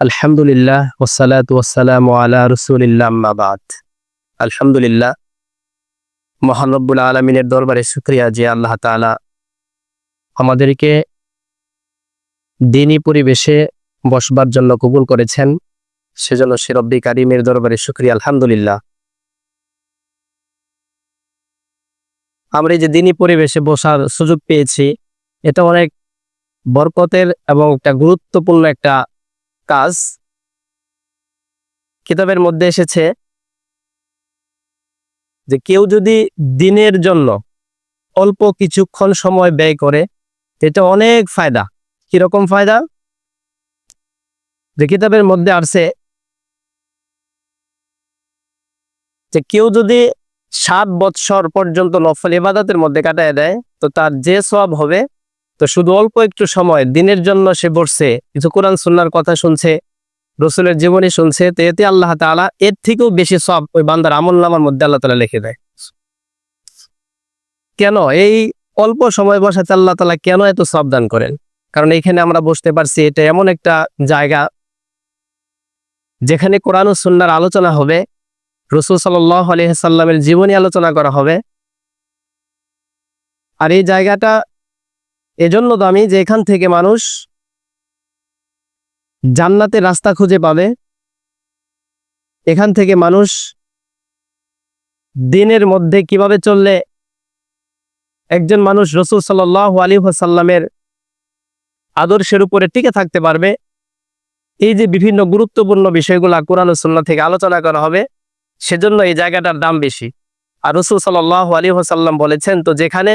আলহামদুলিল্লাহ ওসালাত ওসালাম আলা রসুলিল্লাহ আম্মাবাদ আলহামদুলিল্লাহ মহানব্বুল আলমিনের দরবারে শুক্রিয়া যে আল্লাহ তালা আমাদেরকে দিনী পরিবেশে বসবার জন্য কবুল করেছেন, সেজন্য শিরব্বি কারিমের দরবারে শুক্রিয়া, আলহামদুলিল্লাহ। আমরা যে দিনী পরিবেশে বসার সুযোগ পেয়েছি, এটা অনেক বরকতের এবং একটা গুরুত্বপূর্ণ একটা কাজ কিতাবের মধ্যে এসেছে যে কেউ যদি দিনের জন্য অল্প কিছুক্ষণ সময় ব্যয় করে, এটা অনেক ফায়দা। কীরকম ফায়দা? যে কিতাবের মধ্যে আসছে যে কেউ যদি সাত বৎসর পর্যন্ত নফল ইবাদতের মধ্যে কাটায় দেয়, তো তার যে সব হবে তো শুধু অল্প একটু সময়, দিনের জন্য সে বসছে, কিছু কোরআন সুন্নার কথা শুনছে, রসুলের জীবনী শুনছে, তো এতে আল্লাহ তাআলা এর থেকেও বেশি সব ওই বান্দার আমল নামার মধ্যে আল্লাহ তালা লিখে দেয়। কেন? এই অল্প সময় বসাতে আল্লাহ তালা কেন এত সব দান করেন? কারণ এখানে আমরা বসতে পারছি এটা এমন একটা জায়গা যেখানে কোরআন সুন্নার আলোচনা হবে, রসুল সাল্লাহ আলহিসাল্লামের জীবনী আলোচনা করা হবে। আর এই জায়গাটা এজন্য দামি যে এখান থেকে মানুষ জান্নাতে রাস্তা খুঁজে পাবে। এখান থেকে মানুষ দিনের মধ্যে কীভাবে চললে একজন মানুষ রসুল সাল্লাহ আলী সাল্লামের আদর্শের উপরে টিকে থাকতে পারবে, এই যে বিভিন্ন গুরুত্বপূর্ণ বিষয়গুলা কোরআন সুন্না থেকে আলোচনা করা হবে, সেজন্য এই জায়গাটার দাম বেশি। আর রসুল সাল্লাহ আলী সাল্লাম বলেছেন, তো যেখানে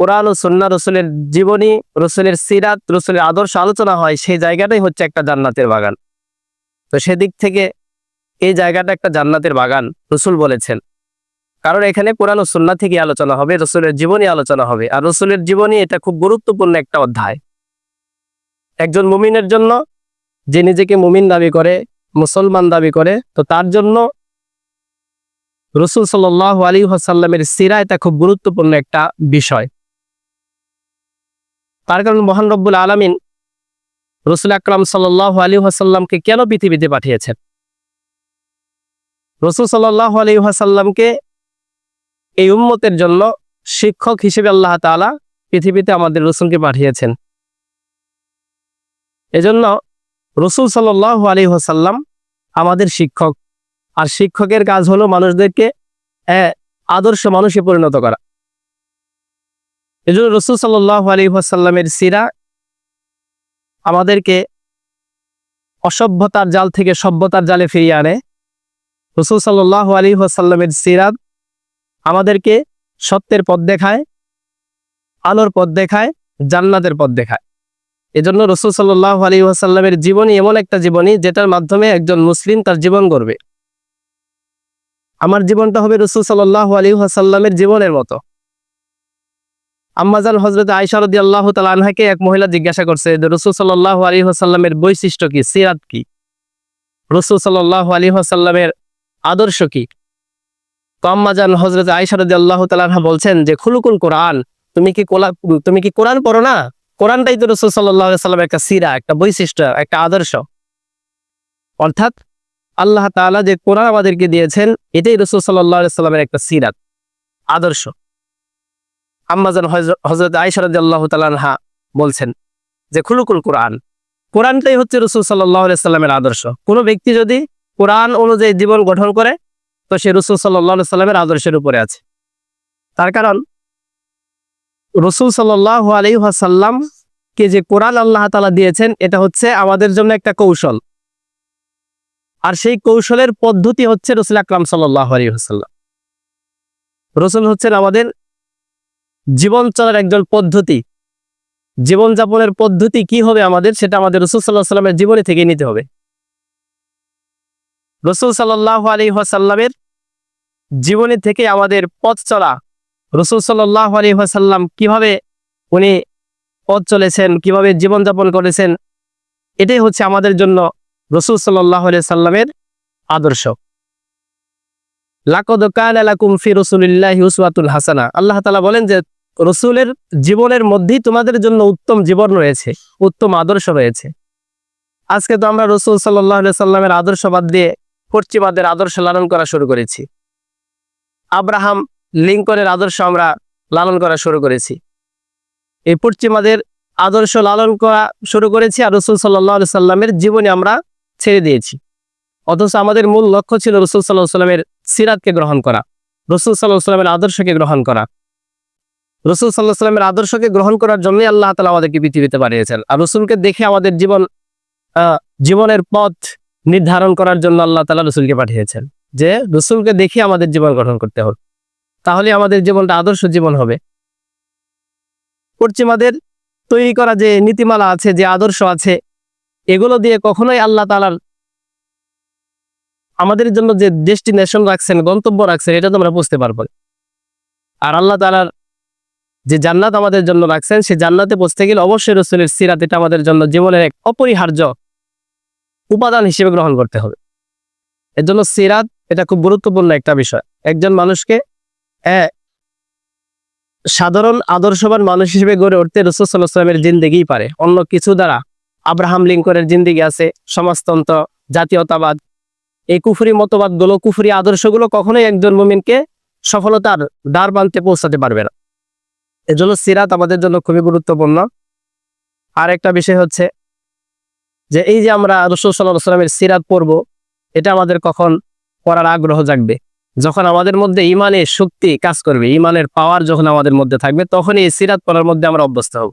কোরআন ও সন্না রসুলের জীবনী, রসুলের সিরাত, রসুলের আদর্শ আলোচনা হয়, সেই জায়গাটাই হচ্ছে একটা জান্নাতের বাগান। তো সেদিক থেকে এই জায়গাটা একটা জান্নাতের বাগান, রসুল বলেছেন। কারণ এখানে কোরআন ও সন্না থেকে আলোচনা হবে, রসুলের জীবনী আলোচনা হবে, আর রসুলের জীবনী এটা খুব গুরুত্বপূর্ণ একটা অধ্যায়। একজন মুমিনের জন্য, যে নিজেকে মুমিন দাবি করে, মুসলমান দাবি করে, তো তার জন্য রসুল সাল্লাহ আলী হাসাল্লামের সিরা এটা খুব গুরুত্বপূর্ণ একটা বিষয়। তার কারণ মহান রব্বুল আলমিন রসুল আকরাম সাল্লাহ আলী হাসাল্লামকে কেন পৃথিবীতে পাঠিয়েছেন? রসুল সাল্লাহ আলী হাসাল্লামকে এই উম্মতের জন্য শিক্ষক হিসেবে আল্লাহ তালা পৃথিবীতে আমাদের রসুলকে পাঠিয়েছেন। এজন্য রসুল সাল্লাহ আলী হাসাল্লাম আমাদের শিক্ষক। আর শিক্ষকের কাজ হলো মানুষদেরকে আদর্শ মানুষে পরিণত করা। এই জন্য রসুল সাল্লাহ আলী সাল্লামের সিরা আমাদেরকে অসভ্যতার জাল থেকে সভ্যতার জালে ফিরিয়ে আনে। রসুল সাল্লাহ আলী সাল্লামের সিরাত আমাদেরকে সত্যের পথ দেখায়, আলোর পথ দেখায়, জান্নাতের পথ দেখায়। এজন্য রসুল সাল্লাহ আলী সাল্লামের জীবনী এমন একটা জীবনী যেটার মাধ্যমে একজন মুসলিম তার জীবন গড়বে। আমার জীবনটা হবে রসুল সাল্লাহ আলী সাল্লামের জীবনের মতো। আম্মাজান হজরত আয়সারদি আল্লাহ তালাহাকে এক মহিলা জিজ্ঞাসা করছে রসুল সাল্লাহ আলী হাসাল্লামের বৈশিষ্ট্য কি, সিরাত কি? রসুল সাল্লাহ আলী হাসাল্লামের আদর্শ কি? তো আম্মাজান হজরত আয়সারদি আল্লাহ তালাহা বলছেন যে, খুলুকুল কোরআন, তুমি কি কোলা, তুমি কি কোরআন পড়ো না? কোরআনটাই তো রসুল সাল্লাহ সাল্লামের একটা সিরা, একটা বৈশিষ্ট্য, একটা আদর্শ। অর্থাৎ আল্লাহ তালা যে কোরআন আমাদেরকে দিয়েছেন, এটাই রসুল সাল্লাহ সাল্লামের একটা সিরাত, আদর্শ। আম্মাজান হজরত আইসরাদ আল্লাহ তালানহা বলছেন যে, খুলুকুল কোরআন। কোরআনটাই হচ্ছে রসুল সাল্লাহ সাল্লামের আদর্শ। কোনো ব্যক্তি যদি কোরআন অনুযায়ী জীবন গঠন করে, তো সে রসুল সাল্লাহ সাল্লামের আদর্শের উপরে আছে। তার কারণ, রসুল সাল্লাহ আলহাসাল্লামকে যে কোরআন আল্লাহ তালা দিয়েছেন, এটা হচ্ছে আমাদের জন্য একটা কৌশল। আর সেই কৌশলের পদ্ধতি হচ্ছে রসুল আকরাম সাল্লাহ আলী হাসাল্লাম রসুল হচ্ছেন আমাদের জীবন চলার একজন পদ্ধতি। জীবনযাপনের পদ্ধতি কি হবে আমাদের, সেটা আমাদের রসুল সাল্লাহ সাল্লামের জীবনী থেকে নিতে হবে। রসুল সাল্লাহ আলী সাল্লামের জীবনী থেকে আমাদের পথ চলা, রসুল সাল্লাহ আলী সাল্লাম কীভাবে উনি পথ চলেছেন, কীভাবে জীবনযাপন করেছেন, এটাই হচ্ছে আমাদের জন্য রসুল সাল্লাহ আলি সাল্লামের আদর্শ। লাকদ কান আলাকুম ফি রসুলিল্লাহি উসওয়াতুল হাসানা। আল্লাহ তালা বলেন যে রসুলের জীবনের মধ্যেই তোমাদের জন্য উত্তম জীবন রয়েছে, উত্তম আদর্শ রয়েছে। আজকে তো আমরা রসুল সাল্লাহ সাল্লামের আদর্শ বাদ দিয়ে পশ্চিমাদের আদর্শ লালন করা শুরু করেছি। আব্রাহাম লিঙ্কনের আদর্শ আমরা লালন করা শুরু করেছি। এই পশ্চিমাদের আদর্শ লালন করা শুরু করেছি আর রসুল সাল্লাহ সাল্লামের জীবনে আমরা ছেড়ে দিয়েছি। অথচ আমাদের মূল লক্ষ্য ছিল রসুল সাল্লাহ সাল্লামের সিরাতকে গ্রহণ করা, রসুল সাল্লাহ সাল্লামের আদর্শকে গ্রহণ করা। রসুল সাল্লাহ সাল্লামের আদর্শকে গ্রহণ করার জন্যই আল্লাহ তালা আমাদেরকে পৃথিবীতে পাঠিয়েছেন আর রসুলকে দেখে আমাদের জীবন জীবনের পথ নির্ধারণ করার জন্য আল্লাহ তালা রসুলকে পাঠিয়েছেন। যে রসুলকে দেখে আমাদের জীবন গঠন করতে হবে তাহলে আমাদের জীবনটা আদর্শ জীবন হবে। পশ্চিমাদের তৈরি করা যে নীতিমালা আছে, যে আদর্শ আছে, এগুলো দিয়ে কখনোই আল্লাহ তালার আমাদের জন্য যে ডেস্টিনেশন রাখছেন, গন্তব্য রাখছেন, এটা তো আমরা বুঝতে পারব আর আল্লাহ তালার যে জান্নাত আমাদের জন্য রাখছেন, সে জান্নাতে পৌঁছতে গেলে অবশ্যই রসুলের সিরাত এটা আমাদের জন্য জীবনের এক অপরিহার্য উপাদান হিসেবে গ্রহণ করতে হবে। এর জন্য সিরাত এটা খুব গুরুত্বপূর্ণ একটা বিষয়। একজন মানুষকে সাধারণ আদর্শবান মানুষ হিসেবে গড়ে উঠতে রসুল সাল্লাহ সাল্লামের জিন্দেগিই পারে। অন্য কিছু দ্বারা আব্রাহাম লিঙ্কনের জিন্দিগি আছে, সমাজতন্ত্র, জাতীয়তাবাদ। এই কুফুরি মতবাদগুলো, কুফুরি আদর্শগুলো কখনোই একজন মুমিনকে সফলতার দ্বার বানতে পৌঁছাতে পারবে না। এজন্য সিরাত আমাদের জন্য খুবই গুরুত্বপূর্ণ। আর একটা বিষয় হচ্ছে যে এই যে আমরা রসুল সাল্লাহ সাল্লামের সিরাত পড়ব, এটা আমাদের কখন পড়ার আগ্রহ জাগবে? যখন আমাদের মধ্যে ইমানের শক্তি কাজ করবে, ইমানের পাওয়ার যখন আমাদের মধ্যে থাকবে, তখনই এই সিরাত পড়ার মধ্যে আমরা অভ্যস্ত হব।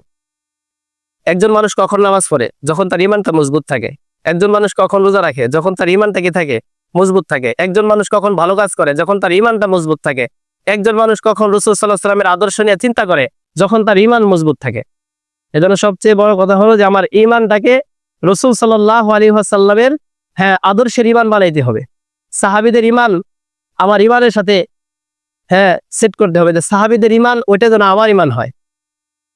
একজন মানুষ কখন নামাজ পড়ে? যখন তার ইমানটা মজবুত থাকে। একজন মানুষ কখন রোজা রাখে? যখন তার ইমানটা কি থাকে? মজবুত থাকে। একজন মানুষ কখন ভালো কাজ করে? যখন তার ইমানটা মজবুত থাকে। একজন মানুষ কখন রসুল সাল্লাহ সাল্লামের আদর্শ নিয়ে চিন্তা করে? যখন তার ইমান মজবুত থাকে। এজন্য সবচেয়ে বড় কথা হলো যে, আমার ইমানটাকে রসুল সাল্লাহ আলী সাল্লামের হ্যাঁ আদর্শের ইমান বানাইতে হবে। সাহাবিদের ইমান আমার ইমানের সাথে হ্যাঁ সেট করতে হবে যে, সাহাবিদের ইমান ওইটা যেন আমার ইমান হয়।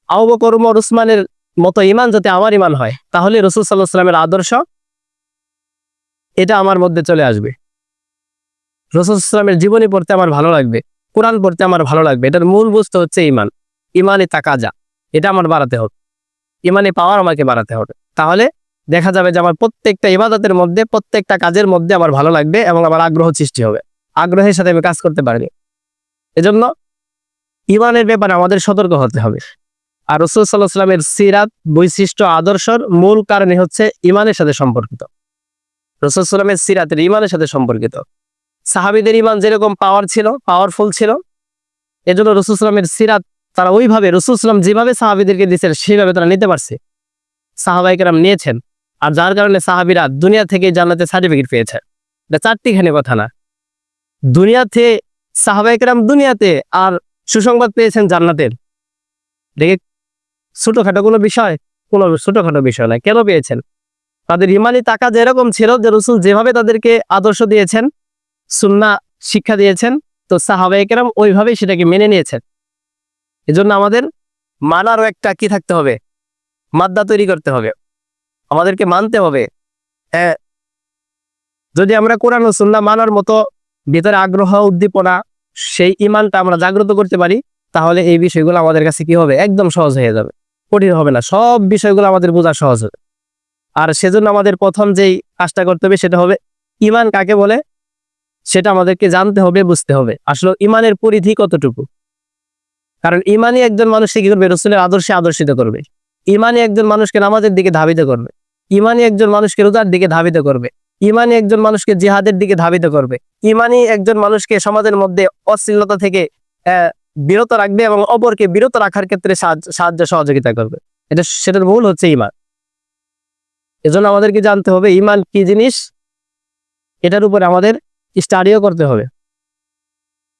আবু বকর, উমর, উসমানের মতো ইমান যাতে আমার ইমান হয়, তাহলে রসুল সাল্লাহ সাল্লামের আদর্শ এটা আমার মধ্যে চলে আসবে। রসুল সাল্লামের জীবনী পড়তে আমার ভালো লাগবে। কোরআন পড়তে আমার ভালো লাগবে। এটার মূল বস্তু হচ্ছে ইমান ইমানে তাকাজা, এটা আমার বাড়াতে হবে। ইমানে পাওয়ার আমাকে বাড়াতে হবে। তাহলে দেখা যাবে যে আমার প্রত্যেকটা ইবাদতের মধ্যে, প্রত্যেকটা কাজের মধ্যে আমার ভালো লাগবে এবং আমার আগ্রহ সৃষ্টি হবে। আগ্রহের সাথে আমি কাজ করতে পারি এজন্য ইমানের ব্যাপারে আমাদের সতর্ক হতে হবে। আর রসুল সাল্লাহ সাল্লামের সিরাত, বৈশিষ্ট্য, আদর্শর মূল কারণে হচ্ছে ইমানের সাথে সম্পর্কিত। রসুল সাল্লামের সিরাতের ইমানের সাথে সম্পর্কিত। সাহাবিদের ইমান যেরকম পাওয়ার ছিল পাওয়ারফুল ছিল, এজন্য রসুল সাল্লামের সিরাত তারা ওইভাবে, রসুল সাল্লাম যেভাবে সাহাবিদেরকে দিয়েছেন সেইভাবে তারা নিতে পারছে। সাহাবাইকেরাম নিয়েছেন। আর যার কারণে সাহাবিরা দুনিয়া থেকে জান্নাতে সার্টিফিকেট পেয়েছে। এটা চারটিখানি কথা না। দুনিয়াতে সাহাবাইকেরাম দুনিয়াতে আর সুসংবাদ পেয়েছেন জান্নাতের দেখে ছোটখাটো কোনো বিষয়, কোনো ছোটখাটো বিষয় না। কেন পেয়েছেন? তাদের ইমানি টাকা যেরকম ছিল যে রসুল যেভাবে তাদেরকে আদর্শ দিয়েছেন সুন্না শিক্ষা দিয়েছেন, তো সাহাবাইকেরাম ওইভাবেই সেটাকে মেনে নিয়েছেন। এজন্য আমাদের মানারও একটা কি থাকতে হবে? মাদ্দা তৈরি করতে হবে। আমাদেরকে মানতে হবে। হ্যাঁ। যদি আমরা কোরআন ও সুন্না মানার মতো ভিতরে আগ্রহ, উদ্দীপনা, সেই ইমানটা আমরা জাগ্রত করতে পারি, তাহলে এই বিষয়গুলো আমাদের কাছে কি হবে? একদম সহজ হয়ে যাবে। কঠিন হবে না। সব বিষয়গুলো আমাদের বোঝা সহজ হবে। আর সেজন্য আমাদের প্রথম যেই কাজটা করতে হবে সেটা হবে ইমান কাকে বলে? সেটা আমাদেরকে জানতে হবে, বুঝতে হবে। আসলে ইমানের পরিধি কতটুকু? কারণ ইমানই একজন মানুষকে কি করবে? রসুলের আদর্শে আদর্শিত করবে। ইমানই একজন মানুষকে নামাজের দিকে ধাবিত করবে। ইমানই একজন মানুষকে রোজার দিকে ধাবিত করবে। ইমানই একজন মানুষকে জিহাদের দিকে ধাবিত করবে। ইমানই একজন মানুষকে সমাজের মধ্যে অশ্লীলতা থেকে বিরত রাখবে এবং অপরকে বিরত রাখার ক্ষেত্রে সাহায্য- সহযোগিতা করবে। এটা, সেটার মূল হচ্ছে ইমান। এজন্য আমাদেরকে জানতে হবে ইমান কি জিনিস? এটার উপরে আমাদের স্টাডিও করতে হবে।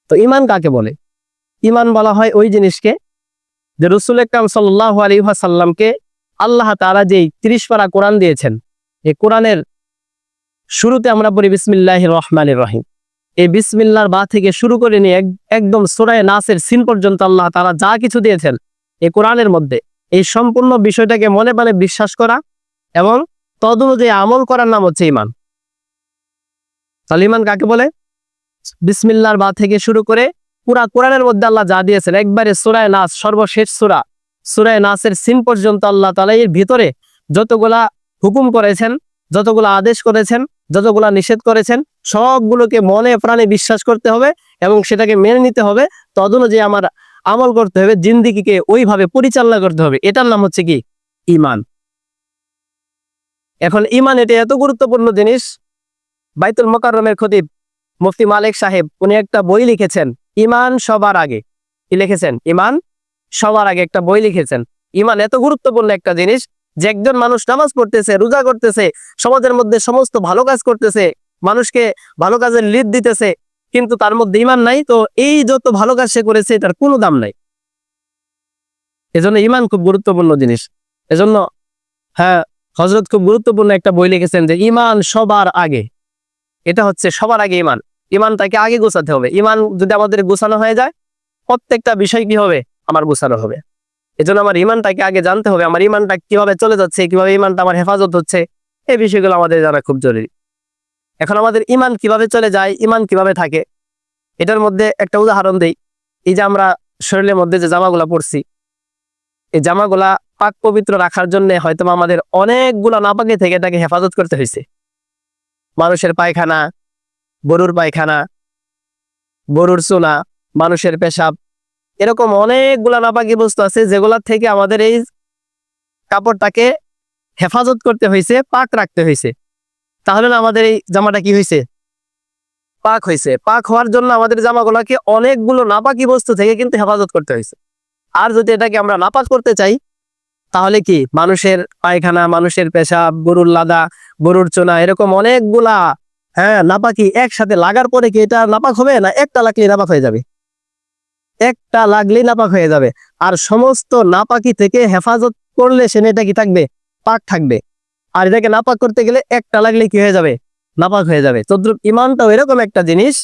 তো ইমান কাকে বলে? ইমান বলা হয় ওই জিনিসকে যে রসুল একরাম সাল্লাহ আলী সাল্লামকে আল্লাহ তারা যেই ত্রিশ পারা কোরআন দিয়েছেন, এই কোরআনের শুরুতে আমরা পড়ি বিসমিল্লাহ রহমান রহিম। এই বিসমিল্লার বা থেকে শুরু করে নিয়ে এক- একদম সোরায় নাসের সিন পর্যন্ত আল্লাহ তারা যা কিছু দিয়েছেন এই কোরআনের মধ্যে, এই সম্পূর্ণ বিষয়টাকে মনে মনে বিশ্বাস করা এবং তদ অনুযায়ী আমল করার নাম হচ্ছে ইমান তাহলে ইমান কাকে বলে? বিসমিল্লার বা থেকে শুরু করে পুরা কোরআনের মধ্যে আল্লাহ যা দিয়েছেন, একবারে সুরায় নাস, সর্বশেষ সুরা। সুরায় নাসের সিন পর্যন্ত আল্লাহ তালা এর ভিতরে যতগুলা হুকুম করেছেন, যতগুলো আদেশ করেছেন, যতগুলা নিষেধ করেছেন, সবগুলোকে মনে প্রাণে বিশ্বাস করতে হবে এবং সেটাকে মেনে নিতে হবে। তদনুযায়ী আমার আমল করতে হবে, জিন্দিগিকে ওইভাবে পরিচালনা করতে হবে। এটার নাম হচ্ছে কি? ইমান। এখন ইমান এটা এত গুরুত্বপূর্ণ জিনিস বাইতুল মোকাররমের খতিব মুফতি মালিক সাহেব, উনি একটা বই লিখেছেন, ইমান সবার আগে। কি লিখেছেন? ইমান সবার আগে একটা বই লিখেছেন। ইমান এত গুরুত্বপূর্ণ একটা জিনিস যে একজন মানুষ নামাজ পড়তেছে, রোজা করতেছে, সমাজের মধ্যে সমস্ত ভালো কাজ করতেছে, মানুষকে ভালো কাজের লিড দিতেছে, কিন্তু তার মধ্যে ইমান নাই, তো এই যত ভালো কাজ সে করেছে তার কোনো দাম নাই। এজন্য ইমান খুব গুরুত্বপূর্ণ জিনিস। এজন্য হ্যাঁ হজরত খুব গুরুত্বপূর্ণ একটা বই লিখেছেন যে, ইমান সবার আগে। এটা হচ্ছে সবার আগে ইমান ইমানটাকে আগে গোছাতে হবে। ইমান যদি আমাদের গোছানো হয়ে যায়, প্রত্যেকটা বিষয় কি হবে? আমার গোছানো হবে। এজন্য আমার ইমানটাকে আগে জানতে হবে, আমার ইমানটা কীভাবে চলে যাচ্ছে, কীভাবে ইমানটা আমার হেফাজত হচ্ছে, এই বিষয়গুলো আমাদের জানা খুব জরুরি। এখন আমাদের ইমান কীভাবে চলে যায় ইমান কীভাবে থাকে, এটার মধ্যে একটা উদাহরণ দেই। এই যে আমরা শরীরের মধ্যে যে জামাগুলা পরছি, এই জামাগুলা পাক পবিত্র রাখার জন্য হয়তো আমাদের অনেকগুলা নাপাকে থেকে এটাকে হেফাজত করতে হয়েছে মানুষের পায়খানা, গরুর পায়খানা, গরুর চুনা মানুষের পেশাব। এরকম অনেকগুলা নাপাকি বস্তু আছে যেগুলা থেকে আমাদের এই কাপড়টাকে হেফাজত করতে হয়েছে পাক রাখতে হয়েছে তাহলে না আমাদের এই জামাটা কি হয়েছে পাক হয়েছে পাক হওয়ার জন্য আমাদের জামাগুলোকে অনেকগুলো নাপাকি বস্তু থেকে কিন্তু হেফাজত করতে হয়েছে আর যদি এটাকে আমরা নাপাক করতে চাই, তাহলে কি? মানুষের পায়খানা, মানুষের পেশাব, গরুর লাদা গরুর চোনা, এরকম অনেকগুলা হ্যাঁ নাপাকি একসাথে লাগার পরে কি এটা নাপাক হবে না একটা লাগলেই নাপাক হয়ে যাবে? একটা লাগলেই নাপাক হয়ে যাবে। আর সমস্ত নাপাকি থেকে হেফাজত করলে সেনে এটা কি থাকবে? পাক থাকবে। আর এটাকে নাপাক করতে গেলে একটা লাগলে কি হয়ে যাবে? নাপাক হয়ে যাবে। তদ্রুপ ইমানটাও এরকম একটা জিনিস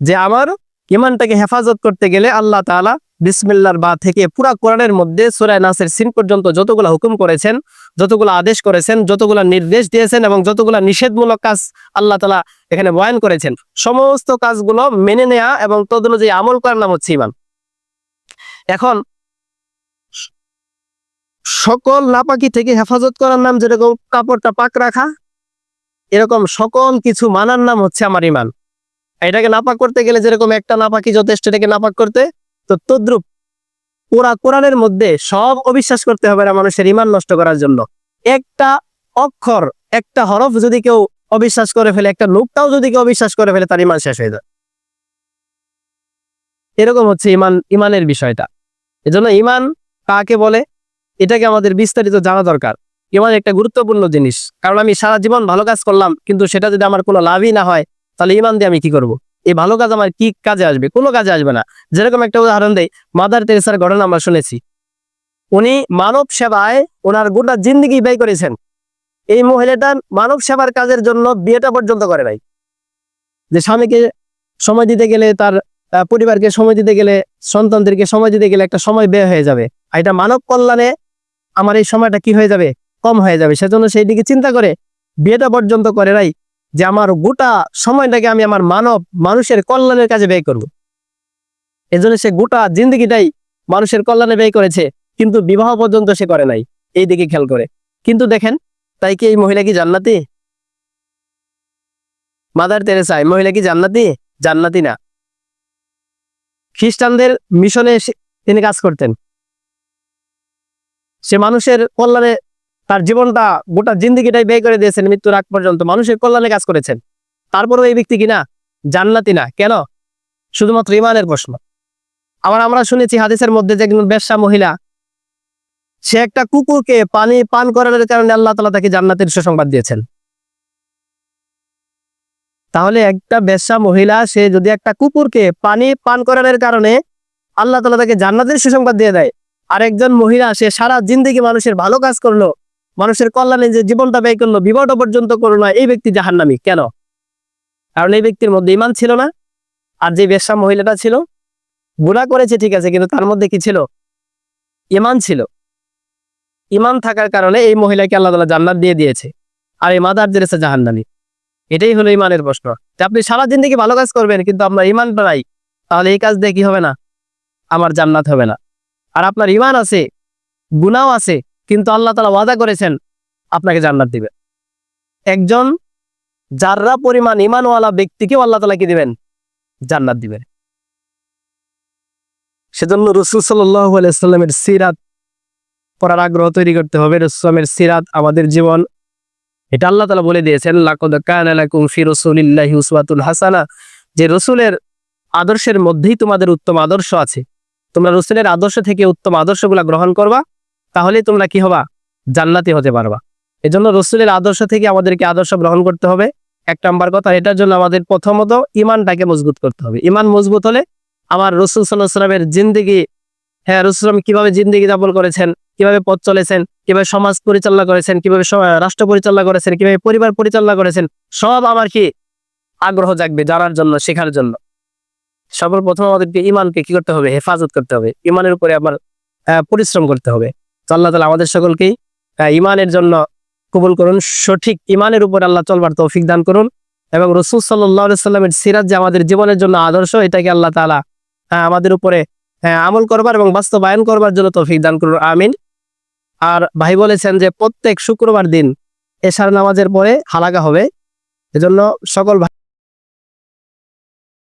যে আমার ইমানটাকে হেফাজত করতে গেলে আল্লাহ তাআলা বিসমিল্লার বা থেকে পুরা কোরআনের মধ্যে সুরায় নাসের সিন পর্যন্ত যতগুলা হুকুম করেছেন, যতগুলো আদেশ করেছেন, যতগুলা নির্দেশ দিয়েছেন এবং যতগুলা নিষেধমূলক কাজ আল্লাহ তালা এখানে বয়ান করেছেন, সমস্ত কাজগুলো মেনে নেয়া এবং তদনুযায়ী আমল করার নাম হচ্ছে ইমান এখন সকল নাপাকি থেকে হেফাজত করার নাম যেরকম কাপড়টা পাক রাখা, এরকম সকল কিছু মানার নাম হচ্ছে আমার ইমান এটাকে নাপাক করতে গেলে যেরকম একটা নাপাকি যথেষ্ট, এটাকে নাপাক করতে তো তদ্রুপ পুরা কোরআনের মধ্যে সব অবিশ্বাস করতে হবে না মানুষের ইমান নষ্ট করার জন্য। একটা অক্ষর, একটা হরফ যদি কেউ অবিশ্বাস করে ফেলে, একটা লোকটাও যদি কেউ অবিশ্বাস করে ফেলে, তার ইমান শেষ হয়ে যায়। এরকম হচ্ছে ইমান ইমানের বিষয়টা। এজন্য ইমান কাকে বলে? এটাকে আমাদের বিস্তারিত জানা দরকার। ইমান একটা গুরুত্বপূর্ণ জিনিস। কারণ আমি সারা জীবন ভালো কাজ করলাম, কিন্তু সেটা যদি আমার কোনো লাভই না হয়, তাহলে ইমান দিয়ে আমি কি করব। এই ভালো কাজ আমার কি কাজে আসবে? কোনো কাজে আসবে না। যেরকম একটা উদাহরণ দেয় মাদার তেরেসার ঘটনা আমরা শুনেছি। উনি মানব সেবায় ওনার গোটা জিন্দগি ব্যয় করেছেন। এই মহিলাটা মানব সেবার কাজের জন্য বিয়েটা পর্যন্ত করে নাই। যে স্বামীকে সময় দিতে গেলে তার পরিবারকে সময় দিতে গেলে, সন্তানদেরকে সময় দিতে গেলে একটা সময় ব্যয় হয়ে যাবে। আর এটা মানব কল্যাণে আমার এই সময়টা কি হয়ে যাবে? কম হয়ে যাবে। সেজন্য সেই দিকে চিন্তা করে বিয়েটা পর্যন্ত করে নাই। যে আমার গোটা সময়টাকে আমি আমার মানব, মানুষের কল্যাণের কাজে ব্যয় করব। এজন্য সে গোটা জিন্দগিটাই মানুষের কল্যাণে ব্যয় করেছে, কিন্তু বিবাহ পর্যন্ত সে করে নাই। এই দিকে খেয়াল করে। কিন্তু দেখেন, তাই কি এই মহিলা কি জান্নাতি? মাদার তেরেসা এই মহিলা কি জান্নাতি? জান্নাতি না। খ্রিস্টানদের মিশনে তিনি কাজ করতেন। সে মানুষের কল্যাণে তার জীবনটা গোটা জিন্দিগিটাই ব্যয় করে দিয়েছেন মৃত্যুর আগ পর্যন্ত। মানুষের কল্যাণে কাজ করেছেন। তারপরেও এই ব্যক্তি কিনা? জান্নাতি না। কেন? শুধুমাত্র ইমানের প্রশ্ন। আবার আমরা শুনেছি হাদিসের মধ্যে যে একজন ব্যবসা মহিলা, সে একটা কুকুরকে পানি পান করানোর কারণে আল্লাহ তালা তাকে জান্নাতের সুসংবাদ দিয়েছেন। তাহলে একটা ব্যবসা মহিলা, সে যদি একটা কুকুরকে পানি পান করানোর কারণে আল্লাহ তালা তাকে জান্নাতের সুসংবাদ দিয়ে দেয় আর একজন মহিলা, সে সারা জিন্দগি মানুষের ভালো কাজ করল মানুষের কল্যাণে যে জীবনটা ব্যয় করল, বিবাহটা পর্যন্ত করল এই ব্যক্তি জাহান্নামি। কেন? কারণ এই ব্যক্তির মধ্যে ইমান ছিল না, আর যে ব্যবসা মহিলাটা ছিল গুণা করেছে ঠিক আছে, কিন্তু তার মধ্যে কি ছিল? ইমান ছিল। ইমান থাকার কারণে এই মহিলাকে আল্লাহ তালা জান্নাত দিয়ে দিয়েছে, আর এই মাদার জেরেছে জাহান্নামি। এটাই হলো ইমানের প্রশ্ন। যে আপনি সারা জিন্দগি ভালো কাজ করবেন, কিন্তু আপনার ইমানটা নাই, তাহলে এই কাজ দিয়ে কি হবে না? আমার জান্নাত হবে না। আর আপনার ইমান আছে গুনাও আছে কিন্তু আল্লাহ তালা ওয়াদা করেছেন, আপনাকে জান্নাত দিবে। একজন যাররা পরিমাণ ইমানওয়ালা ব্যক্তিকেও আল্লাহ তালা কি দিবেন, জান্নাত দিবেন সেজন্য রসুল সাল্লামের সিরাত পড়ার আগ্রহ তৈরি করতে হবে। রসুলামের সিরাত আমাদের জীবন। এটা আল্লাহ তালা বলে দিয়েছেন, লাকদ কানা লাকুম ফি রাসূলিল্লাহি হাসানা। যে রসুলের আদর্শের মধ্যেই তোমাদের উত্তম আদর্শ আছে। তোমরা রসুলের আদর্শ থেকে উত্তম আদর্শগুলা গ্রহণ করবা। তাহলে তোমরা কি হবা? জান্নাতি হতে পারবা। এজন্য রসুলের আদর্শ থেকে আমাদেরকে আদর্শ গ্রহণ করতে হবে। এক নাম্বার কথা, এটার জন্য আমাদের প্রথমত ইমানটাকে মজবুত করতে হবে। ইমান মজবুত হলে আমার রসুল সাল্লাহ জিন্দিগি হ্যাঁ রসুলাম কীভাবে জিন্দিগি যাপন করেছেন, কীভাবে পথ চলেছেন, কীভাবে সমাজ পরিচালনা করেছেন, কীভাবে রাষ্ট্র পরিচালনা করেছেন, কীভাবে পরিবার পরিচালনা করেছেন, সব আমার কি আগ্রহ জাগবে জানার জন্য, শেখার জন্য। সর্বপ্রথম আমাদেরকে ইমানকে কি করতে হবে? হেফাজত করতে হবে। ইমানের উপরে আমার পরিশ্রম করতে হবে। আল্লাহ তালা আমাদের সকলকেই ইমানের জন্য কবুল করুন, সঠিক ইমানের উপর আল্লাহ চলবার তৌফিক দান করুন এবং রসুল সাল্লাহ সাল্লামের সিরাজ যে আমাদের জীবনের জন্য আদর্শ, এটাকে আল্লাহ তালা আমাদের উপরে আমল করবার এবং বাস্তবায়ন করবার জন্য তৌফিক দান করুন, আমিন। আর ভাই বলেছেন যে প্রত্যেক শুক্রবার দিন এশার নামাজের পরে হালাকা হবে, এজন্য সকল